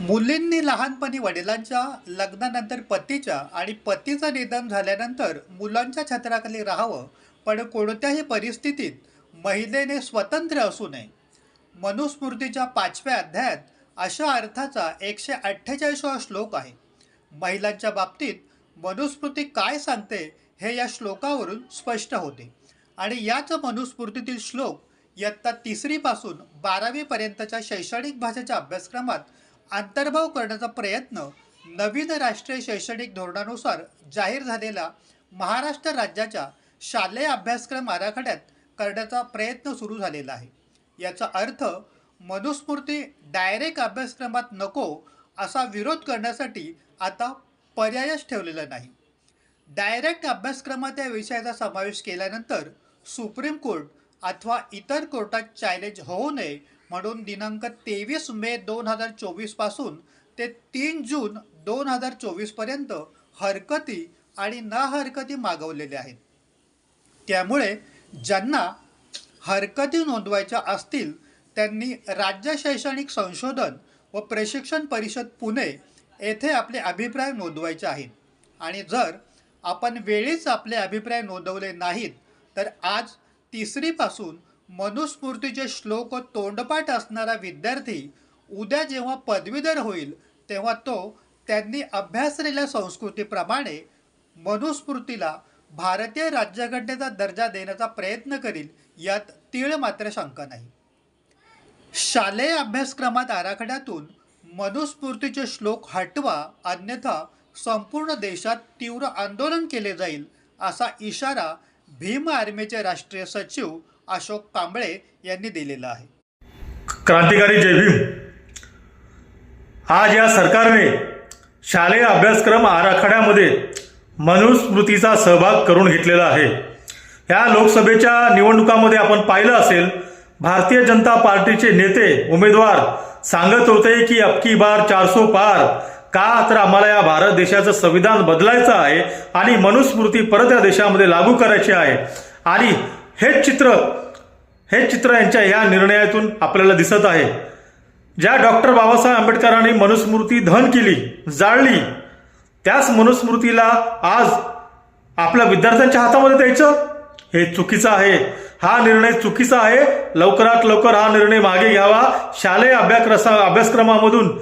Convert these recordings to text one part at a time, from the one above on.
मुलींनी लहानपणी वडिलांच्या लग्नानंतर पतीच्या आणि पतीचं निधन झाल्यानंतर मुलांच्या छत्राखाली राहावं पण कोणत्याही परिस्थितीत महिलेने स्वतंत्र असू नये. मनुस्मृतीच्या पाचव्या अध्यायात अशा अर्थाचा एकशे अठ्ठेचाळीसवा श्लोक आहे. महिलांच्या बाबतीत मनुस्मृती काय सांगते हे या श्लोकावरून स्पष्ट होते. आणि याच मनुस्मृतीतील श्लोक इयत्ता तिसरीपासून बारावीपर्यंतच्या शैक्षणिक भाषेच्या अभ्यासक्रमात अंतर्भाव करण्याचा प्रयत्न नवीन राष्ट्रीय शैक्षणिक धोरणानुसार जाहीर झालेला महाराष्ट्र राज्याच्या शालेय अभ्यासक्रम आराखड्यात करण्याचा प्रयत्न सुरू झालेला आहे. याचा अर्थ मनुस्मृती डायरेक्ट अभ्यासक्रमात नको असा विरोध करण्यासाठी आता पर्यायच ठेवलेला नाही. डायरेक्ट अभ्यासक्रमात या विषयाचा समावेश केल्यानंतर सुप्रीम कोर्ट अथवा इतर कोर्टात चॅलेंज होऊ नये म्हणून दिनांक तेवीस मे दोन हजार चोवीसपासून ते तीन जून दोन हजार चोवीसपर्यंत हरकती आणि ना हरकती मागवलेल्या आहेत. त्यामुळे ज्यांना हरकती नोंदवायच्या असतील त्यांनी राज्य शैक्षणिक संशोधन व प्रशिक्षण परिषद पुणे येथे आपले अभिप्राय नोंदवायचे आहेत. आणि जर आपण वेळीच आपले अभिप्राय नोंदवले नाहीत तर आज तिसरीपासून मनुस्मृतीचे श्लोक तोंडपाठ असणारा विद्यार्थी उद्या जेव्हा पदवीधर होईल तेव्हा तो त्यांनी अभ्यासलेल्या संस्कृतीप्रमाणे मनुस्मृतीला भारतीय राज्यघटनेचा दर्जा देण्याचा प्रयत्न करील यात तीळ मात्र शंका नाही. शालेय अभ्यासक्रमात आराखड्यातून मनुस्मृतीचे श्लोक हटवा अन्यथा संपूर्ण देशात तीव्र आंदोलन केले जाईल असा इशारा भीम आर्मीचे राष्ट्रीय सचिव अशोक कांबळे यांनी दिलेला आहे. क्रांतिकारी जय भीम. आज या सरकारने शालेय अभ्यासक्रम आराखड्यामध्ये मनुस्मृतीचा सहभाग करून घेतलेला आहे. या लोकसभेच्या निवडणुकामध्ये आपण पाहिलं असेल भारतीय जनता पार्टीचे नेते उमेदवार सांगत होते की अबकी बार चारसो पार. का तर आम्हाला या भारत देशाचं संविधान बदलायचं आहे आणि मनुस्मृती परत या देशामध्ये लागू करायची आहे. आणि हेच चित्र हे चित्र यांच्या ह्या निर्णयातून आपल्याला दिसत आहे. ज्या डॉक्टर बाबासाहेब आंबेडकरांनी मनुस्मृती धन केली जाळली त्याच मनुस्मृतीला आज आपल्या विद्यार्थ्यांच्या हातामध्ये द्यायचं हे चुकीचं आहे. हा निर्णय चुकीचा आहे. लवकरात लवकर हा निर्णय मागे घ्यावा. शालेय अभ्यास अभ्यासक्रमामधून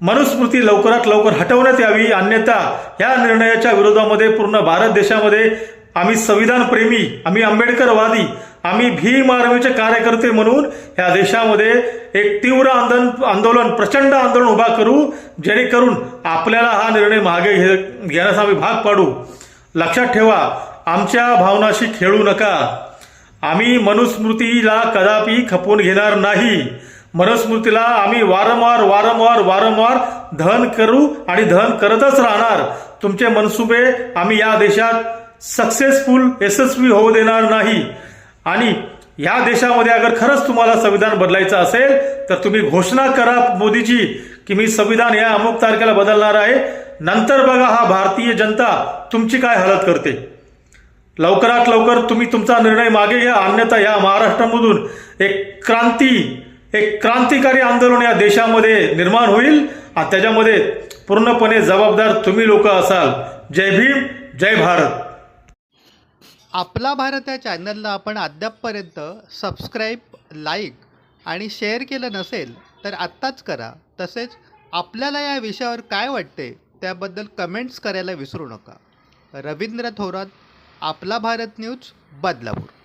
मनुस्मृती लवकरात लवकर हटवण्यात यावी. अन्यथा या निर्णयाच्या विरोधामध्ये पूर्ण भारत देशामध्ये आम्ही संविधान प्रेमी आम्ही आंबेडकरवादी आम्ही भीम आर्मीचे कार्यकर्ते म्हणून या देशामध्ये एक तीव्र आंदोलन आंदोलन प्रचंड आंदोलन उभा करू जेणेकरून आपल्याला हा निर्णय मागे घे घेण्यास आम्ही भाग पाडू. लक्षात ठेवा आमच्या भावनाशी खेळू नका. आम्ही मनुस्मृतीला कदापि खपवून घेणार नाही. मनुस्मृतीला आम्ही वारंवार वारंवार वारंवार धन करू आणि धन करतच राहणार. तुमचे मनसुबे आम्ही या देशात सक्सेसफुल यशस्वी होऊ देणार नाही. आणि या देशामध्ये अगर खरंच तुम्हाला संविधान बदलायचं असेल तर तुम्ही घोषणा करा मोदीची की मी संविधान या अमुक तारखेला बदलणार आहे. नंतर बघा हा भारतीय जनता तुमची काय हालत करते. लवकरात लवकर तुम्ही तुमचा निर्णय मागे घ्या अन्यथा या महाराष्ट्रामधून एक क्रांती एक क्रांतिकारी आंदोलन या देशामध्ये निर्माण होईल. आणि त्याच्यामध्ये पूर्णपणे जबाबदार तुम्ही लोक असाल. जय भीम जय भारत. आपला भारत या चॅनलला आपण अद्यापपर्यंत सबस्क्राईब लाईक आणि शेअर केलं नसेल तर आत्ताच करा. तसेच आपल्याला या विषयावर काय वाटते त्याबद्दल कमेंट्स करायला विसरू नका. रवींद्र थोरात आपला भारत न्यूज बदलापूर.